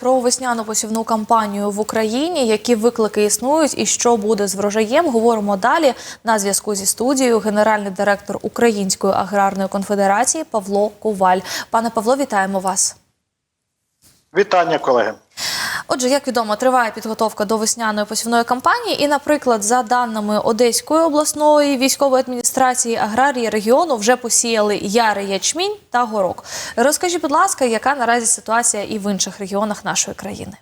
Про весняну посівну кампанію в Україні, які виклики існують і що буде з врожаєм, говоримо далі. На зв'язку зі студією генеральний директор Української аграрної конфедерації Павло Коваль. Пане Павло, вітаємо вас. Вітання, колеги. Отже, як відомо, триває підготовка до весняної посівної кампанії, і, наприклад, за даними Одеської обласної військової адміністрації, аграрії регіону вже посіяли яри ячмінь та горок. Розкажіть, будь ласка, яка наразі ситуація і в інших регіонах нашої країни?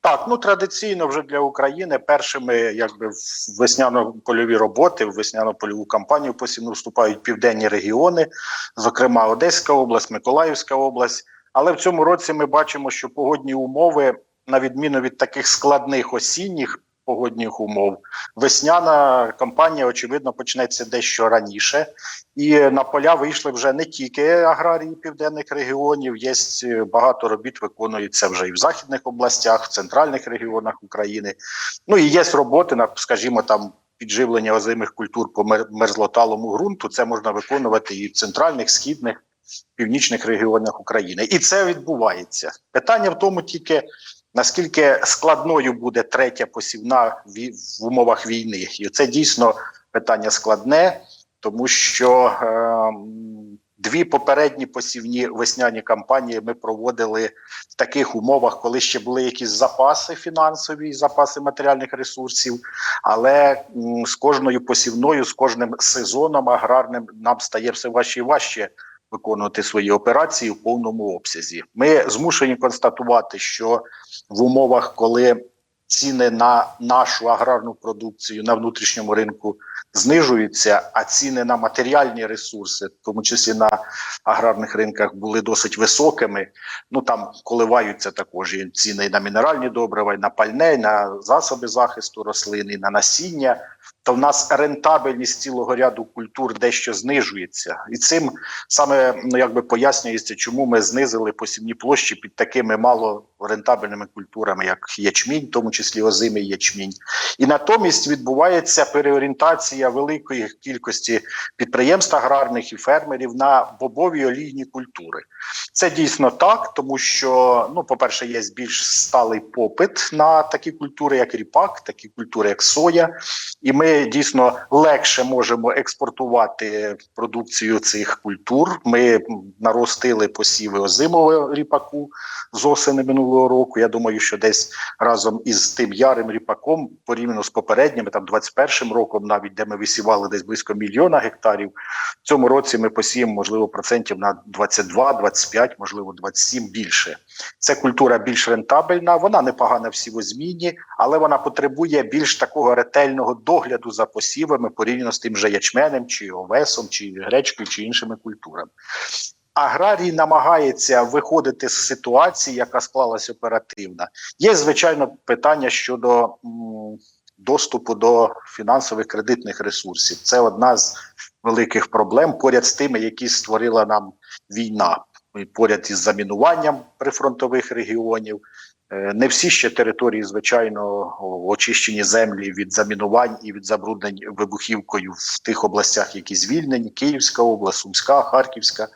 Так, ну традиційно вже для України першими, якби в весняно-польові роботи, в весняно-польову кампанію посівну вступають південні регіони, зокрема Одеська область, Миколаївська область. Але в цьому році ми бачимо, що погодні умови, на відміну від таких складних осінніх погодних умов, весняна кампанія, очевидно, почнеться дещо раніше. І на поля вийшли вже не тільки аграрії південних регіонів, є багато робіт виконується вже і в західних областях, в центральних регіонах України. Ну і є роботи на, скажімо, там. Підживлення озимих культур по мер- мерзлоталому ґрунту це можна виконувати і в центральних, східних, північних регіонах України. І це відбувається. Питання в тому тільки наскільки складною буде третя посівна в умовах війни. І це дійсно питання складне, тому що е, дві попередні посівні весняні кампанії ми проводили в таких умовах, коли ще були якісь запаси фінансові, запаси матеріальних ресурсів. Але м, з кожною посівною, з кожним сезоном аграрним нам стає все важче і важче виконувати свої операції в повному обсязі. Ми змушені констатувати, що в умовах, коли ціни на нашу аграрну продукцію на внутрішньому ринку знижуються, а ціни на матеріальні ресурси, в тому числі на аграрних ринках, були досить високими. Ну там коливаються також і ціни і на мінеральні добрива, і на пальне, і на засоби захисту рослин, і на насіння. То в нас рентабельність цілого ряду культур дещо знижується, і цим саме ну якби пояснюється, чому ми знизили посівні площі під такими мало рентабельними культурами, як ячмінь, в тому числі озимий ячмінь. І натомість відбувається переорієнтація великої кількості підприємств аграрних і фермерів на бобові олійні культури. Це дійсно так, тому що, ну, по-перше, є більш сталий попит на такі культури, як ріпак, такі культури, як соя, і ми дійсно легше можемо експортувати продукцію цих культур. Ми наростили посіви озимого ріпаку з осени минулого року. Я думаю, що десь разом із тим ярим ріпаком, порівняно з попередніми, там 21-м роком, навіть де ми висівали десь близько мільйона гектарів. В цьому році ми посіємо, можливо, процентів на 22, 25, можливо, 27 більше. Це культура більш рентабельна, вона непогана в сівозміні, але вона потребує більш такого ретельного догляду за посівами порівняно з тим же ячменем, чи овесом, чи гречкою, чи іншими культурами. Аграрій намагається виходити з ситуації, яка склалась оперативно. Є звичайно питання щодо доступу до фінансових кредитних ресурсів. Це одна з великих проблем поряд з тими, які створила нам війна, поряд із замінуванням прифронтових регіонів. Е, Не всі ще території, звичайно, очищені землі від замінувань і від забруднень вибухівкою в тих областях, які звільнені: Київська область, Сумська, Харківська,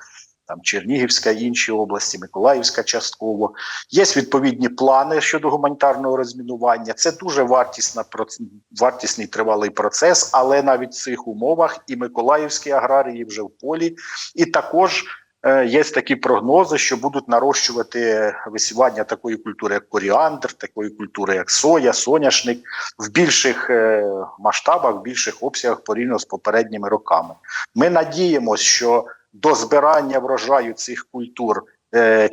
там Чернігівська, інші області, Миколаївська частково. Є відповідні плани щодо гуманітарного розмінування. Це дуже вартісна вартісний тривалий процес, але навіть в цих умовах і миколаївські аграрії вже в полі, і також. Е, Є такі прогнози, що будуть нарощувати висівання такої культури, як коріандр, такої культури, як соя, соняшник, в більших е, масштабах, в більших обсягах порівняно з попередніми роками. Ми надіємося, що до збирання врожаю цих культур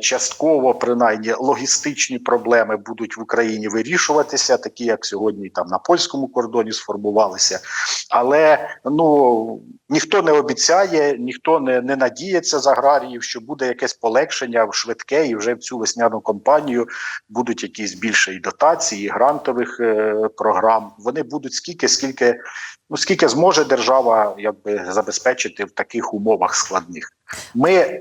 частково, принаймні, логістичні проблеми будуть в Україні вирішуватися, такі як сьогодні там на польському кордоні сформувалися. Але ну ніхто не обіцяє, ніхто не, не надіється з аграріїв, що буде якесь полегшення в швидке, і вже в цю весняну кампанію будуть якісь більше і дотації, і грантових е, програм. Вони будуть скільки, скільки, ну скільки зможе держава якби забезпечити в таких умовах складних. Ми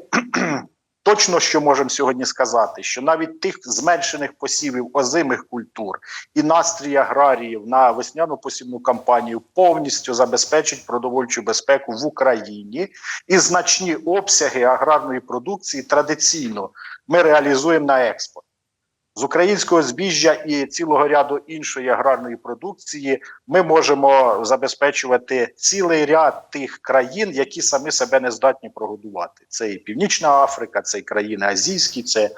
точно що можемо сьогодні сказати, що навіть тих зменшених посівів озимих культур і настрій аграріїв на весняну посівну кампанію повністю забезпечить продовольчу безпеку в Україні і значні обсяги аграрної продукції традиційно ми реалізуємо на експорт. З українського збіжжя і цілого ряду іншої аграрної продукції ми можемо забезпечувати цілий ряд тих країн, які самі себе не здатні прогодувати. Це і Північна Африка, це і країни азійські, це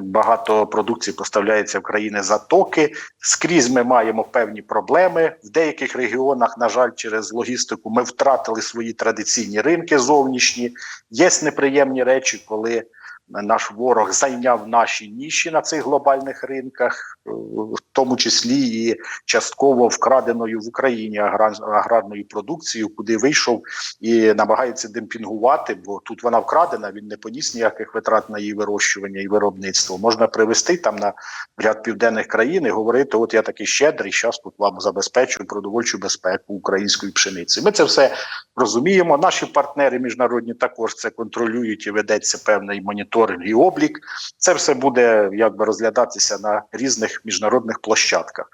багато продукції поставляється в країни затоки. Скрізь ми маємо певні проблеми. В деяких регіонах, на жаль, через логістику ми втратили свої традиційні ринки зовнішні. Є неприємні речі, коли наш ворог зайняв наші ніші на цих глобальних ринках, е, в тому числі і частково вкраденою в Україні аграрною продукцією, куди вийшов і намагається демпінгувати, бо тут вона вкрадена, він не поніс ніяких витрат на її вирощування і виробництво. Можна привезти там на ряд південних країн і говорити: от я такий щедрий, зараз тут вам забезпечую продовольчу безпеку української пшениці. Ми це все розуміємо. Наші партнери міжнародні також це контролюють і ведеться певний моніторинг і облік. Це все буде якби розглядатися на різних міжнародних площадках.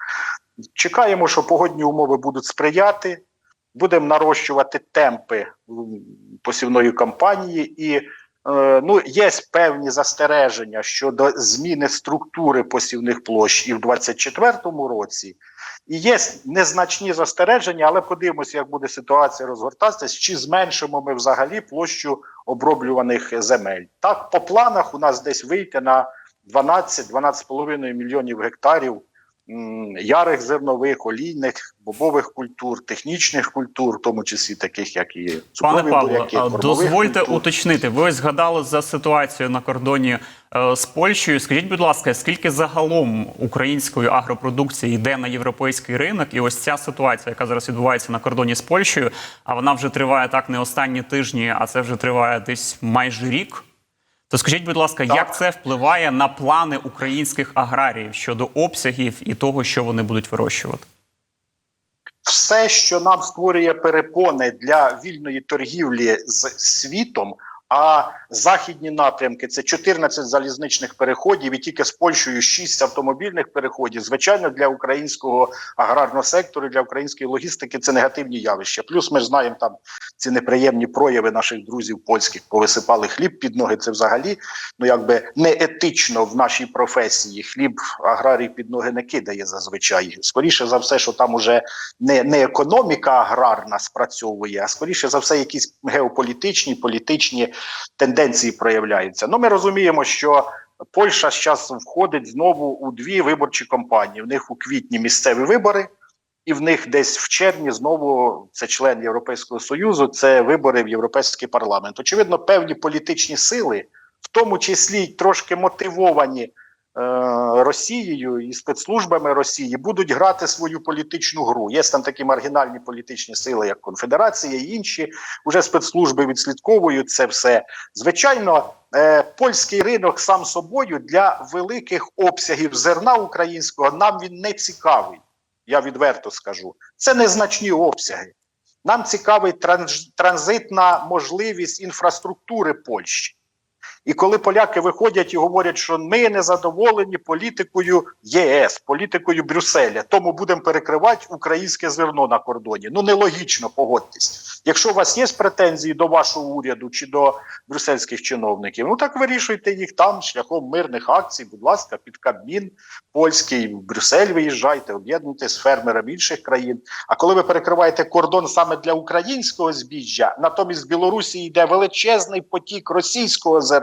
Чекаємо, що погодні умови будуть сприяти. Будемо нарощувати темпи посівної кампанії, і ну є певні застереження щодо зміни структури посівних площ і в 2024 році. І є незначні застереження, але подивимося, як буде ситуація розгортатися, чи зменшимо ми взагалі площу оброблюваних земель. Так, по планах у нас десь вийти на 12-12,5 мільйонів гектарів ярих зернових, олійних, бобових культур, технічних культур, в тому числі таких, як і Пане Павло, буряки, дозвольте культур. уточнити. Ви ось згадали за ситуацію на кордоні е, з Польщею. Скажіть, будь ласка, скільки загалом української агропродукції йде на європейський ринок? І ось ця ситуація, яка зараз відбувається на кордоні з Польщею, а вона вже триває так не останні тижні, а це вже триває десь майже рік. То скажіть, будь ласка, Так. як це впливає на плани українських аграріїв щодо обсягів і того, що вони будуть вирощувати? все, що нам створює перепони для вільної торгівлі з світом. А західні напрямки це 14 залізничних переходів і тільки з Польщею 6 автомобільних переходів. Звичайно, для українського аграрного сектору, для української логістики це негативні явища. Плюс ми ж знаємо там ці неприємні прояви наших друзів польських повисипали хліб під ноги. Це взагалі ну якби не етично в нашій професії. Хліб аграрій під ноги не кидає зазвичай. Скоріше за все, що там уже не, не економіка аграрна спрацьовує, а скоріше за все, якісь геополітичні, політичні тенденції проявляються. Ну, ми розуміємо, що Польща зараз входить знову у дві виборчі кампанії. В них у квітні місцеві вибори, і в них десь в червні знову це член Європейського Союзу, це вибори в Європейський парламент. Очевидно, певні політичні сили, в тому числі й трошки мотивовані Росією і спецслужбами Росії, будуть грати свою політичну гру. Є там такі маргінальні політичні сили, як Конфедерація і інші. Уже спецслужби відслідковують це все. Звичайно, е, польський ринок сам собою для великих обсягів зерна українського нам він не цікавий. Я відверто скажу. Це незначні обсяги. Нам цікавий транзитна можливість інфраструктури Польщі. І коли поляки виходять і говорять, що ми не задоволені політикою ЄС, політикою Брюсселя, тому будемо перекривати українське зерно на кордоні. Ну нелогічно погодьтесь. Якщо у вас є претензії до вашого уряду чи до брюссельських чиновників, ну так вирішуйте їх там шляхом мирних акцій. Будь ласка, під Кабмін польський в Брюссель виїжджайте, об'єднуйтесь з фермерами інших країн. А коли ви перекриваєте кордон саме для українського збіжжя, натомість з Білорусі йде величезний потік російського зерна.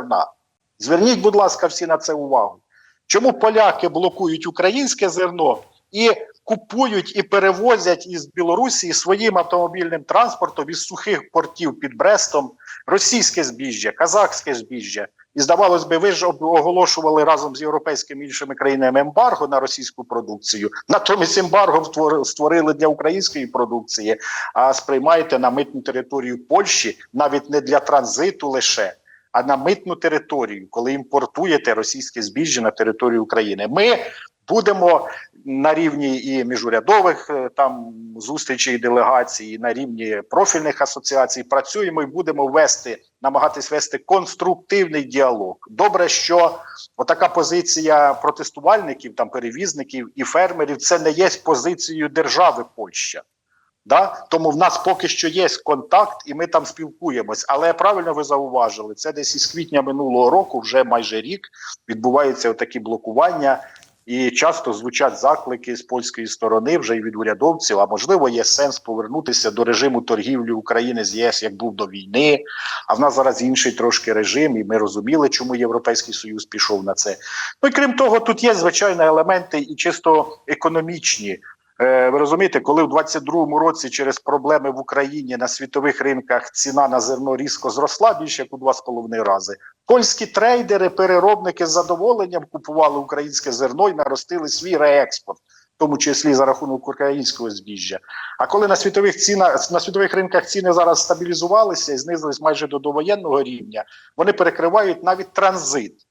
Зверніть, будь ласка, всі на це увагу. Чому поляки блокують українське зерно і купують і перевозять із Білорусі своїм автомобільним транспортом із сухих портів під Брестом російське збіжжя, казахське збіжжя? І здавалось би, ви ж оголошували разом з європейськими іншими країнами ембарго на російську продукцію. Натомість ембарго створили для української продукції, а сприймаєте на митну територію Польщі навіть не для транзиту лише, а на митну територію, коли імпортуєте російське збіжжя на територію України. Ми будемо на рівні і міжурядових е, там зустрічей делегацій, на рівні профільних асоціацій працюємо і будемо вести, намагатись вести конструктивний діалог. Добре, що отака позиція протестувальників, там перевізників і фермерів це не є позицією держави Польща. Да? Тому в нас поки що є контакт, і ми там спілкуємось. Але правильно ви зауважили, це десь із квітня минулого року, вже майже рік, відбуваються такі блокування. І часто звучать заклики з польської сторони, вже й від урядовців. А можливо, є сенс повернутися до режиму торгівлі України з ЄС, як був до війни. А в нас зараз інший трошки режим, і ми розуміли, чому Європейський Союз пішов на це. Ну і крім того, тут є звичайно елементи і чисто економічні. Е, Ви розумієте, коли в 22-му році через проблеми в Україні на світових ринках ціна на зерно різко зросла більше як у два з половиною рази. Польські трейдери, переробники з задоволенням купували українське зерно і наростили свій реекспорт, в тому числі за рахунок українського збіжжя. А коли на світових цінах на світових ринках ціни зараз стабілізувалися і знизились майже до довоєнного рівня, вони перекривають навіть транзит.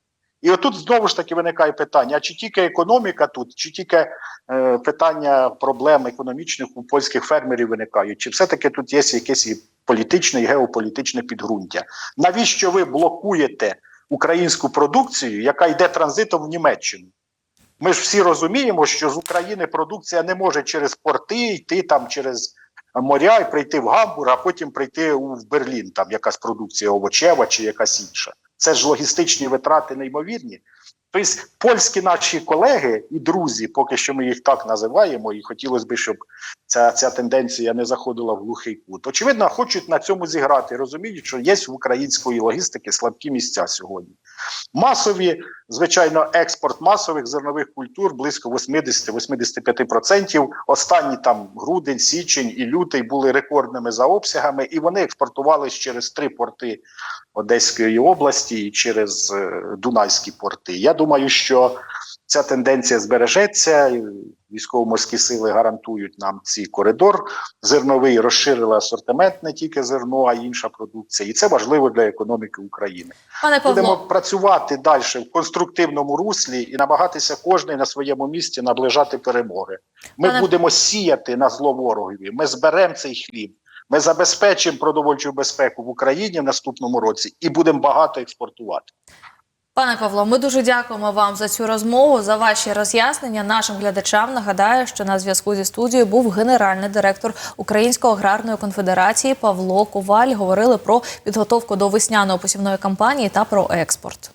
І отут знову ж таки виникає питання: а чи тільки економіка тут, чи тільки е, питання проблем економічних у польських фермерів виникають, чи все-таки тут є якесь і політичне і геополітичне підґрунтя? Навіщо ви блокуєте українську продукцію, яка йде транзитом в Німеччину? Ми ж всі розуміємо, що з України продукція не може через порти йти там через моря і прийти в Гамбург, а потім прийти в Берлін, там якась продукція овочева чи якась інша. Це ж логістичні витрати неймовірні. Тобто польські наші колеги і друзі, поки що ми їх так називаємо, і хотілося б, щоб ця, ця тенденція не заходила в глухий кут. Очевидно, хочуть на цьому зіграти. Розуміють, що є в української логістики слабкі місця сьогодні. Масові, звичайно, експорт масових зернових культур близько 80-85%. Останні там грудень, січень і лютий були рекордними за обсягами, і вони експортувались через три порти Одеської області і через е, Дунайські порти. Я думаю, що ця тенденція збережеться. Військово-морські сили гарантують нам цей коридор зерновий, розширили асортимент не тільки зерно, а й інша продукція. І це важливо для економіки України. Пане Будемо працювати далі в конструктивному руслі і намагатися кожний на своєму місці наближати перемоги. Ми Пане- будемо сіяти на зло ворогові. Ми зберемо цей хліб. Ми забезпечимо продовольчу безпеку в Україні в наступному році і будемо багато експортувати. пане Павло, ми дуже дякуємо вам за цю розмову, за ваші роз'яснення. Нашим глядачам нагадаю, що на зв'язку зі студією був генеральний директор Української аграрної конфедерації Павло Коваль. Говорили про підготовку до весняної посівної кампанії та про експорт.